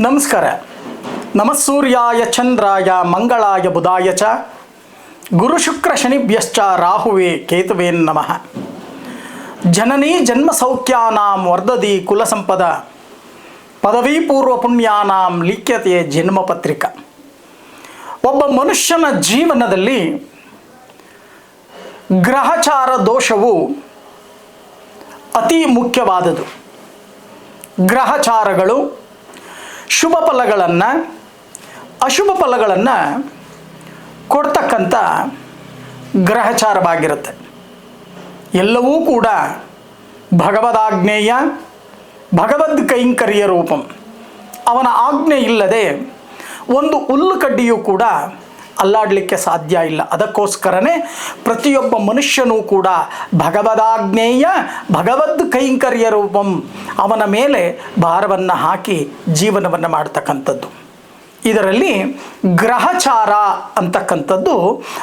ನಮಸ್ಕಾರ. ನಮಸ್ಸೂರ್ಯಾಯ ಚಂದ್ರಾಯ ಮಂಗಳಾಯ ಬುಧಾಯ ಚ. ಗುರು ಶುಕ್ರ ಶನಿಭ್ಯಶ್ಚ ರಾಹುವೇ ಕೇತುವೇನ್ ನಮಃ. ಜನನೀ ಜನ್ಮ ಸೌಖ್ಯಾನಾಂ ವರ್ಧದಿ ಕುಲಸಂಪದ. ಪದವಿ ಪೂರ್ವ ಪುಣ್ಯಾನಾಂ ಲಿಖ್ಯತೆ ಜನ್ಮ ಪತ್ರಿಕ ಒಬ್ಬ ಮನುಷ್ಯನ ಜೀವನದಲ್ಲಿ ಗ್ರಹಚಾರ ದೋಷವು ಅತಿ ಮುಖ್ಯವಾದದು ಗ್ರಹಚಾರಗಳು ಶುಭ ಫಲಗಳನ್ನು, ಅಶುಭ ಫಲಗಳನ್ನು ಕೊಡ್ತಕ್ಕಂಥ ಗ್ರಹಚಾರವಾಗಿರುತ್ತೆ. ಎಲ್ಲವೂ ಕೂಡ ಭಗವದಾಜ್ಞೇಯ, ಭಗವದ್ ಕೈಂಕರ್ಯ ರೂಪಂ. ಅವನ ಆಜ್ಞೆ ಇಲ್ಲದೆ ಒಂದು ಹುಲ್ಲು ಕಡ್ಡಿಯೂ ಕೂಡ ಅಲ್ಲಾಡಲಿಕ್ಕೆ ಸಾಧ್ಯ ಇಲ್ಲ. ಅದಕ್ಕೋಸ್ಕರನೇ ಪ್ರತಿಯೊಬ್ಬ ಮನುಷ್ಯನೂ ಕೂಡ ಭಗವದಾಜ್ಞೇಯ, ಭಗವದ್ ಕೈಂಕರ್ಯ ರೂಪಂ ಅವನ ಮೇಲೆ ಭಾರವನ್ನು ಹಾಕಿ ಜೀವನವನ್ನು ಮಾಡ್ತಕ್ಕಂಥದ್ದು. ಇದರಲ್ಲಿ ಗ್ರಹಚಾರ ಅಂತಕ್ಕಂಥದ್ದು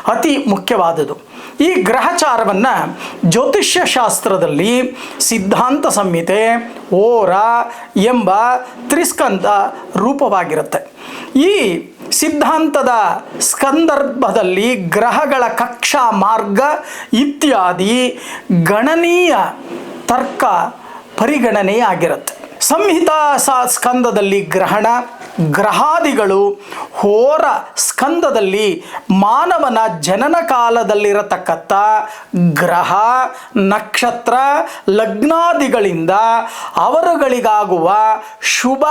ಅತಿ ಮುಖ್ಯವಾದುದು ಈ ಗ್ರಹಚಾರವನ್ನು ಜ್ಯೋತಿಷ್ಯ ಶಾಸ್ತ್ರದಲ್ಲಿ ಸಿದ್ಧಾಂತ ಸಂಹಿತೆ, ಓರ ಎಂಬ ತ್ರಿಸ್ಕಂದ ರೂಪವಾಗಿರುತ್ತೆ. ಈ ಸಿದ್ಧಾಂತದ ಸ್ಕಂದರ್ಭದಲ್ಲಿ ಗ್ರಹಗಳ ಕಕ್ಷಾ ಮಾರ್ಗ ಇತ್ಯಾದಿ ಗಣನೀಯ ತರ್ಕ ಪರಿಗಣನೆಯಾಗಿರುತ್ತೆ. ಸಂಹಿತಾ ಸ ಸ್ಕಂದದಲ್ಲಿ ಗ್ರಹಣ ಗ್ರಹಾದಿಗಳು ಹೋರ ಸ್ಕಂದದಲ್ಲಿ ಮಾನವನ ಜನನ ಕಾಲದಲ್ಲಿರತಕ್ಕಂಥ ಗ್ರಹ, ನಕ್ಷತ್ರ, ಲಗ್ನಾದಿಗಳಿಂದ ಅವರುಗಳಿಗಾಗುವ ಶುಭ,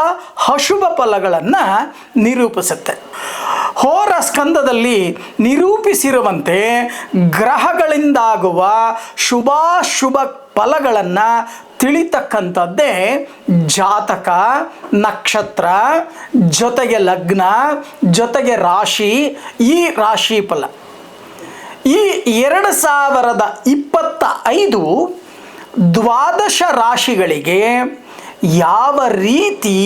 ಅಶುಭ ಫಲಗಳನ್ನು ನಿರೂಪಿಸುತ್ತೆ. ಹೋರ ಸ್ಕಂದದಲ್ಲಿ ನಿರೂಪಿಸಿರುವಂತೆ ಗ್ರಹಗಳಿಂದಾಗುವ ಶುಭಾಶುಭ ಫಲಗಳನ್ನು ತಿಳಿತಕ್ಕಂಥದ್ದೇ ಜಾತಕ, ನಕ್ಷತ್ರ, ಜೊತೆಗೆ ಲಗ್ನ, ಜೊತೆಗೆ ರಾಶಿ, ಈ ರಾಶಿ ಫಲ ಈ ಎರಡು ಸಾವಿರದ ಇಪ್ಪತ್ತ ಐದು ದ್ವಾದಶ ರಾಶಿಗಳಿಗೆ ಯಾವ ರೀತಿ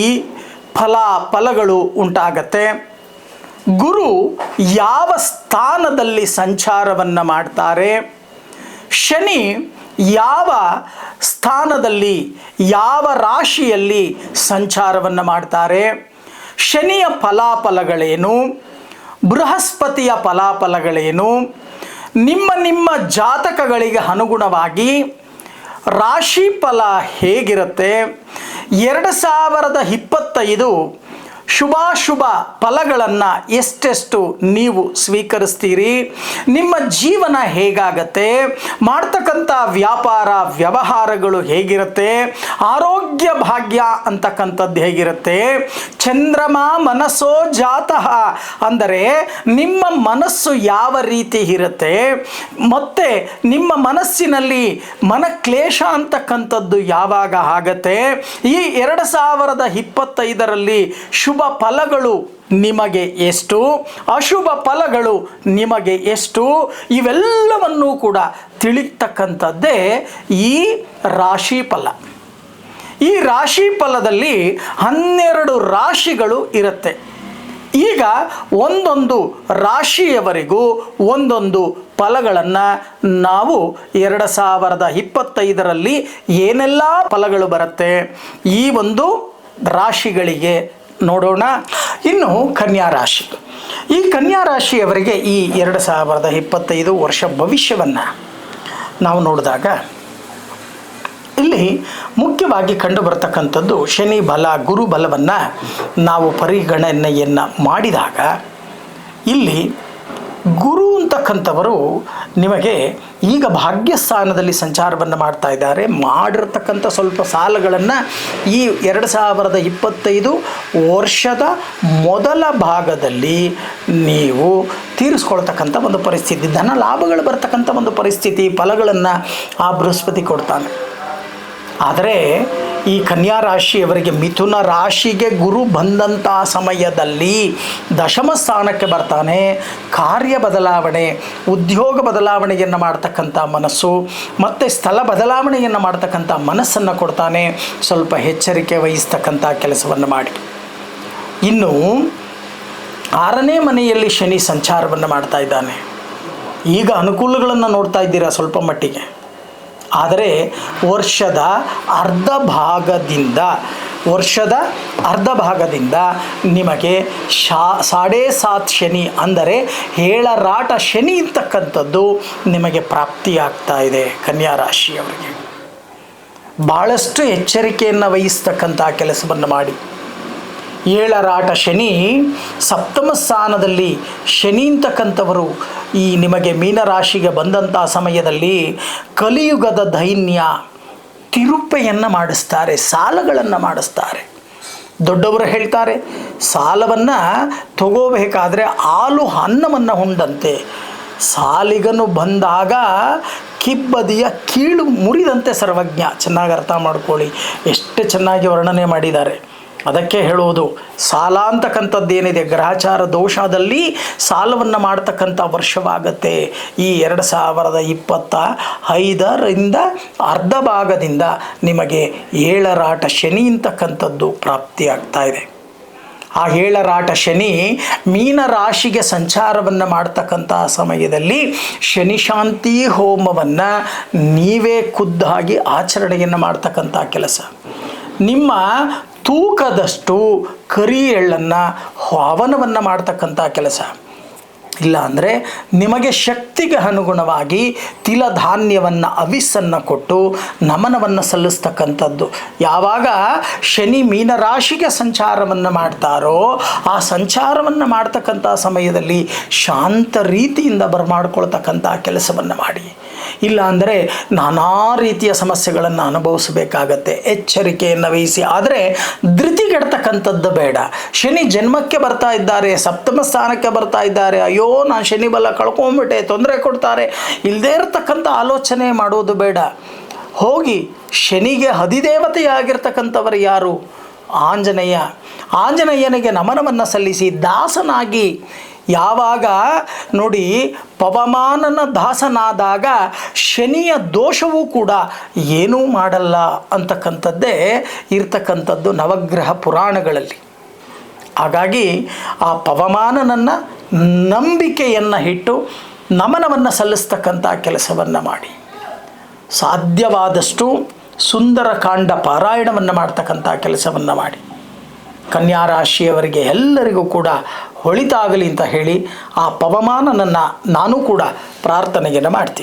ಫಲ ಫಲಗಳು ಉಂಟಾಗತ್ತೆ? ಗುರು ಯಾವ ಸ್ಥಾನದಲ್ಲಿ ಸಂಚಾರವನ್ನು ಮಾಡ್ತಾರೆ? ಶನಿ ಯಾವ ಸ್ಥಾನದಲ್ಲಿ, ಯಾವ ರಾಶಿಯಲ್ಲಿ ಸಂಚಾರವನ್ನು ಮಾಡ್ತಾರೆ? ಶನಿಯ ಫಲಾಫಲಗಳೇನು? ಬೃಹಸ್ಪತಿಯ ಫಲಾಫಲಗಳೇನು? ನಿಮ್ಮ ನಿಮ್ಮ ಜಾತಕಗಳಿಗೆ ಅನುಗುಣವಾಗಿ ರಾಶಿ ಫಲ ಹೇಗಿರುತ್ತೆ? ಎರಡು ಸಾವಿರದ ಇಪ್ಪತ್ತೈದು ಶುಭಾಶುಭ ಫಲಗಳನ್ನು ಎಷ್ಟೆಷ್ಟು ನೀವು ಸ್ವೀಕರಿಸ್ತೀರಿ? ನಿಮ್ಮ ಜೀವನ ಹೇಗಾಗತ್ತೆ? ಮಾಡ್ತಕ್ಕಂಥ ವ್ಯಾಪಾರ ವ್ಯವಹಾರಗಳು ಹೇಗಿರುತ್ತೆ? ಆರೋಗ್ಯ ಭಾಗ್ಯ ಅಂತಕ್ಕಂಥದ್ದು ಹೇಗಿರುತ್ತೆ? ಚಂದ್ರಮ ಮನಸ್ಸೋ ಜಾತಃ ಅಂದರೆ ನಿಮ್ಮ ಮನಸ್ಸು ಯಾವ ರೀತಿ ಇರುತ್ತೆ? ಮತ್ತು ನಿಮ್ಮ ಮನಸ್ಸಿನಲ್ಲಿ ಮನಕ್ಲೇಶ ಅಂತಕ್ಕಂಥದ್ದು ಯಾವಾಗ ಆಗತ್ತೆ? ಈ ಎರಡು ಸಾವಿರದ ಇಪ್ಪತ್ತೈದರಲ್ಲಿ ಶುಭ ಫಲಗಳು ನಿಮಗೆ ಎಷ್ಟು? ಅಶುಭ ಫಲಗಳು ನಿಮಗೆ ಎಷ್ಟು? ಇವೆಲ್ಲವನ್ನೂ ಕೂಡ ತಿಳಿತಕ್ಕಂಥದ್ದೇ ಈ ರಾಶಿ ಫಲ. ಈ ರಾಶಿ ಫಲದಲ್ಲಿ ಹನ್ನೆರಡು ರಾಶಿಗಳು ಇರುತ್ತೆ. ಈಗ ಒಂದೊಂದು ರಾಶಿಯವರೆಗೂ ಒಂದೊಂದು ಫಲಗಳನ್ನು ನಾವು ಎರಡು ಸಾವಿರದ ಇಪ್ಪತ್ತೈದರಲ್ಲಿ ಏನೆಲ್ಲ ಫಲಗಳು ಬರುತ್ತೆ? ಈ ಒಂದು ರಾಶಿಗಳಿಗೆ ನೋಡೋಣ. ಇನ್ನು ಕನ್ಯಾ ರಾಶಿ. ಈ ಕನ್ಯಾ ರಾಶಿಯವರಿಗೆ ಈ ಎರಡು ಸಾವಿರದ ಇಪ್ಪತ್ತೈದು ವರ್ಷ ಭವಿಷ್ಯವನ್ನು ನಾವು ನೋಡಿದಾಗ ಇಲ್ಲಿ ಮುಖ್ಯವಾಗಿ ಕಂಡು ಬರ್ತಕ್ಕಂಥದ್ದು ಶನಿ ಬಲ, ಗುರು ಬಲವನ್ನು ನಾವು ಪರಿಗಣನೆಯನ್ನು ಮಾಡಿದಾಗ ಇಲ್ಲಿ ಗುರು ಅಂತಕ್ಕಂಥವರು ನಿಮಗೆ ಈಗ ಭಾಗ್ಯಸ್ಥಾನದಲ್ಲಿ ಸಂಚಾರವನ್ನು ಮಾಡ್ತಾ ಇದ್ದಾರೆ. ಮಾಡಿರ್ತಕ್ಕಂಥ ಸ್ವಲ್ಪ ಸಾಲಗಳನ್ನು ಈ ಎರಡು ಸಾವಿರದ ಇಪ್ಪತ್ತೈದು ವರ್ಷದ ಮೊದಲ ಭಾಗದಲ್ಲಿ ನೀವು ತೀರಿಸ್ಕೊಳ್ತಕ್ಕಂಥ ಒಂದು ಪರಿಸ್ಥಿತಿ, ಧನ ಲಾಭಗಳು ಬರ್ತಕ್ಕಂಥ ಒಂದು ಪರಿಸ್ಥಿತಿ, ಫಲಗಳನ್ನು ಆ ಬೃಹಸ್ಪತಿ ಕೊಡ್ತಾನೆ. ಆದರೆ ಈ ಕನ್ಯಾ ರಾಶಿಯವರಿಗೆ ಮಿಥುನ ರಾಶಿಗೆ ಗುರು ಬಂದಂಥ ಸಮಯದಲ್ಲಿ ದಶಮ ಸ್ಥಾನಕ್ಕೆ ಬರ್ತಾನೆ. ಕಾರ್ಯ ಬದಲಾವಣೆ, ಉದ್ಯೋಗ ಬದಲಾವಣೆಯನ್ನು ಮಾಡ್ತಕ್ಕಂಥ ಮನಸ್ಸು, ಮತ್ತು ಸ್ಥಳ ಬದಲಾವಣೆಯನ್ನು ಮಾಡ್ತಕ್ಕಂಥ ಮನಸ್ಸನ್ನು ಕೊಡ್ತಾನೆ. ಸ್ವಲ್ಪ ಎಚ್ಚರಿಕೆ ವಹಿಸ್ತಕ್ಕಂಥ ಕೆಲಸವನ್ನು ಮಾಡಿ. ಇನ್ನು ಆರನೇ ಮನೆಯಲ್ಲಿ ಶನಿ ಸಂಚಾರವನ್ನು ಮಾಡ್ತಾ ಇದ್ದಾನೆ. ಈಗ ಅನುಕೂಲಗಳನ್ನು ನೋಡ್ತಾ ಇದ್ದೀರಾ ಸ್ವಲ್ಪ ಮಟ್ಟಿಗೆ? ಆದರೆ ವರ್ಷದ ಅರ್ಧ ಭಾಗದಿಂದ, ವರ್ಷದ ಅರ್ಧ ಭಾಗದಿಂದ ನಿಮಗೆ ಶಾ, ಸಾಡೇ ಸಾತ್ ಶನಿ ಅಂದರೆ ಏಳರಾಟ ಶನಿ ಇರ್ತಕ್ಕಂಥದ್ದು ನಿಮಗೆ ಪ್ರಾಪ್ತಿಯಾಗ್ತಾ ಇದೆ ಕನ್ಯಾ ರಾಶಿಯವರಿಗೆ. ಭಾಳಷ್ಟು ಎಚ್ಚರಿಕೆಯನ್ನು ವಹಿಸ್ತಕ್ಕಂಥ ಕೆಲಸವನ್ನು ಮಾಡಿ. ಏಳರಾಟ ಶನಿ, ಸಪ್ತಮ ಸ್ಥಾನದಲ್ಲಿ ಶನಿ ಅಂತಕ್ಕಂಥವರು ಈ ನಿಮಗೆ ಮೀನರಾಶಿಗೆ ಬಂದಂಥ ಸಮಯದಲ್ಲಿ ಕಲಿಯುಗದ ದೈನ್ಯ ತಿರುಪೆಯನ್ನು ಮಾಡಿಸ್ತಾರೆ, ಸಾಲಗಳನ್ನು ಮಾಡಿಸ್ತಾರೆ. ದೊಡ್ಡವರು ಹೇಳ್ತಾರೆ, ಸಾಲವನ್ನು ತಗೋಬೇಕಾದ್ರೆ ಹಾಲು ಅನ್ನವನ್ನು ಉಂಡಂತೆ. ಸಾಲಿಗನು ಬಂದಾಗ ಕಿಬ್ಬದಿಯ ಕೀಳು ಮುರಿದಂತೆ ಸರ್ವಜ್ಞ. ಚೆನ್ನಾಗಿ ಅರ್ಥ ಮಾಡ್ಕೊಳ್ಳಿ. ಎಷ್ಟು ಚೆನ್ನಾಗಿ ವರ್ಣನೆ ಮಾಡಿದ್ದಾರೆ. ಅದಕ್ಕೆ ಹೇಳುವುದು ಸಾಲ ಅಂತಕ್ಕಂಥದ್ದೇನಿದೆ ಗ್ರಹಚಾರ ದೋಷದಲ್ಲಿ ಸಾಲವನ್ನು ಮಾಡ್ತಕ್ಕಂಥ ವರ್ಷವಾಗತ್ತೆ. ಈ ಎರಡು ಸಾವಿರದ ಇಪ್ಪತ್ತ ಐದರಿಂದ ಅರ್ಧ ಭಾಗದಿಂದ ನಿಮಗೆ ಏಳರಾಟ ಶನಿ ಅಂತಕ್ಕಂಥದ್ದು ಪ್ರಾಪ್ತಿಯಾಗ್ತಾ ಇದೆ. ಆ ಏಳರಾಟ ಶನಿ ಮೀನ ರಾಶಿಗೆ ಸಂಚಾರವನ್ನು ಮಾಡ್ತಕ್ಕಂಥ ಸಮಯದಲ್ಲಿ ಶನಿ ಶಾಂತಿ ಹೋಮವನ್ನು ನೀವೇ ಖುದ್ದಾಗಿ ಆಚರಣೆಯನ್ನು ಮಾಡ್ತಕ್ಕಂಥ ಕೆಲಸ. ನಿಮ್ಮ ತೂಕದಷ್ಟು ಕರಿ ಎಳ್ಳನ್ನು ಹವನವನ್ನು ಮಾಡ್ತಕ್ಕಂಥ ಕೆಲಸ. ಇಲ್ಲ ಅಂದರೆ ನಿಮಗೆ ಶಕ್ತಿಗೆ ಅನುಗುಣವಾಗಿ ತಿಲ ಅವಿಸನ್ನು ಕೊಟ್ಟು ನಮನವನ್ನು ಸಲ್ಲಿಸ್ತಕ್ಕಂಥದ್ದು. ಯಾವಾಗ ಶನಿ ಮೀನರಾಶಿಗೆ ಸಂಚಾರವನ್ನು ಮಾಡ್ತಾರೋ ಆ ಸಂಚಾರವನ್ನು ಮಾಡ್ತಕ್ಕಂಥ ಸಮಯದಲ್ಲಿ ಶಾಂತ ರೀತಿಯಿಂದ ಬರಮಾಡ್ಕೊಳ್ತಕ್ಕಂಥ ಕೆಲಸವನ್ನು ಮಾಡಿ. ಇಲ್ಲ ಅಂದರೆ ನಾನಾ ರೀತಿಯ ಸಮಸ್ಯೆಗಳನ್ನು ಅನುಭವಿಸಬೇಕಾಗತ್ತೆ. ಎಚ್ಚರಿಕೆಯನ್ನು ವಹಿಸಿ. ಆದರೆ ಧೃತಿಗೆಡ್ತಕ್ಕಂಥದ್ದು ಬೇಡ. ಶನಿ ಜನ್ಮಕ್ಕೆ ಬರ್ತಾ ಇದ್ದಾರೆ, ಸಪ್ತಮ ಸ್ಥಾನಕ್ಕೆ ಬರ್ತಾ ಇದ್ದಾರೆ. ಅಯ್ಯೋ, ನಾನು ಶನಿ ಬಲ ಕಳ್ಕೊಂಬಿಟ್ಟೆ, ತೊಂದರೆ ಕೊಡ್ತಾರೆ. ಇಲ್ಲದೇ ಇರತಕ್ಕಂಥ ಆಲೋಚನೆ ಮಾಡೋದು ಬೇಡ. ಹೋಗಿ ಶನಿಗೆ ಹದಿದೇವತೆಯಾಗಿರ್ತಕ್ಕಂಥವರು ಯಾರು? ಆಂಜನೇಯ. ಆಂಜನೇಯನಿಗೆ ನಮನವನ್ನು ಸಲ್ಲಿಸಿ ದಾಸನಾಗಿ ಯಾವಾಗ ನೋಡಿ ಪವಮಾನನ ದಾಸನಾದಾಗ ಶನಿಯ ದೋಷವೂ ಕೂಡ ಏನೂ ಮಾಡಲ್ಲ ಅಂತಕ್ಕಂಥದ್ದೇ ಇರ್ತಕ್ಕಂಥದ್ದು ನವಗ್ರಹ ಪುರಾಣಗಳಲ್ಲಿ. ಹಾಗಾಗಿ ಆ ಪವಮಾನನನ್ನು ನಂಬಿಕೆಯನ್ನು ಇಟ್ಟು ನಮನವನ್ನು ಸಲ್ಲಿಸ್ತಕ್ಕಂಥ ಕೆಲಸವನ್ನು ಮಾಡಿ. ಸಾಧ್ಯವಾದಷ್ಟು ಸುಂದರಕಾಂಡ ಪಾರಾಯಣವನ್ನು ಮಾಡ್ತಕ್ಕಂಥ ಕೆಲಸವನ್ನು ಮಾಡಿ. ಕನ್ಯಾ ರಾಶಿಯವರಿಗೆ ಎಲ್ಲರಿಗೂ ಕೂಡ ಒಳಿತಾಗಲಿ ಅಂತ ಹೇಳಿ ಆ ಪವಮಾನನನ್ನು ನಾನು ಕೂಡ ಪ್ರಾರ್ಥನೆಯನ್ನು ಮಾಡ್ತೀನಿ.